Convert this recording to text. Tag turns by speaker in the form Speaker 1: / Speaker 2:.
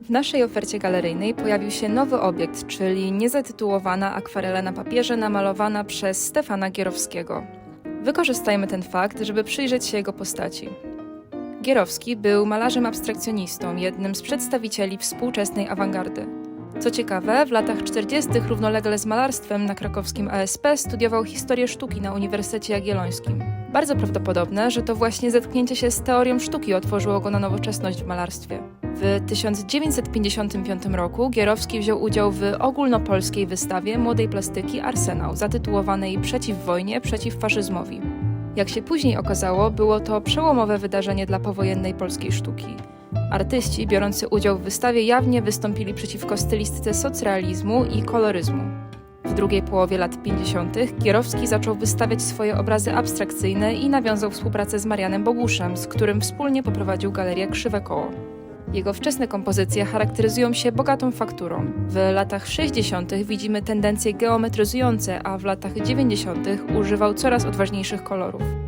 Speaker 1: W naszej ofercie galeryjnej pojawił się nowy obiekt, czyli niezatytułowana akwarela na papierze namalowana przez Stefana Gierowskiego. Wykorzystajmy ten fakt, żeby przyjrzeć się jego postaci. Gierowski był malarzem abstrakcjonistą, jednym z przedstawicieli współczesnej awangardy. Co ciekawe, w latach 40. równolegle z malarstwem na krakowskim ASP studiował historię sztuki na Uniwersytecie Jagiellońskim. Bardzo prawdopodobne, że to właśnie zetknięcie się z teorią sztuki otworzyło go na nowoczesność w malarstwie. W 1955 roku Gierowski wziął udział w ogólnopolskiej wystawie młodej plastyki Arsenał, zatytułowanej Przeciw wojnie, przeciw faszyzmowi. Jak się później okazało, było to przełomowe wydarzenie dla powojennej polskiej sztuki. Artyści biorący udział w wystawie jawnie wystąpili przeciwko stylistyce socrealizmu i koloryzmu. W drugiej połowie lat 50. Kierowski zaczął wystawiać swoje obrazy abstrakcyjne i nawiązał współpracę z Marianem Boguszem, z którym wspólnie poprowadził galerię Krzywe Koło. Jego wczesne kompozycje charakteryzują się bogatą fakturą. W latach 60. widzimy tendencje geometryzujące, a w latach 90. używał coraz odważniejszych kolorów.